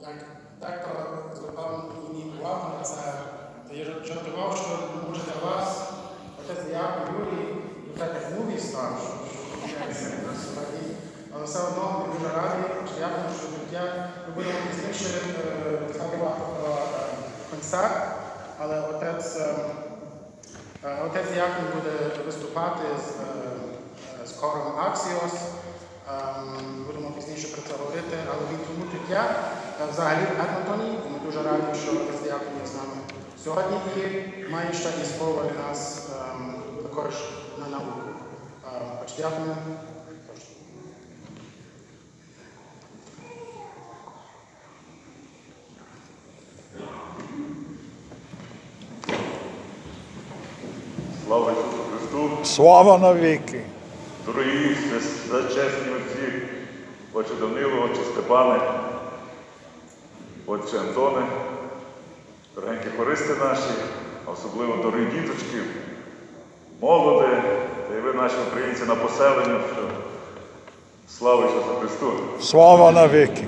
як звертав мені увагу на це, то я жартував, що може для вас отець Яков Юрій, ну так як мові став, я. Але все одно ми дуже раді, що я думаю, що життя ми будемо пізніше е, згадувати про е, концерт, але отець. е, Е, Отець Яков буде виступати з, е, е, з хором Аксіос. Ем, Будемо пізніше про це говорити, але він тому тут я взагалі в Едмонтоні. Ми дуже раді, що Яков з нами сьогодні і має ще і слово для нас ем, також на науку. Ем, Отже, Слава Ісусу Христу! Слава навіки! Дорогі чесні отці, отче Данило, отче Степане, отче Антоне, дорогенькі хористи наші, особливо дорогі діточки, молоде, та й ви наші українці на поселенню, що слава Ісусу Христу! Слава навіки!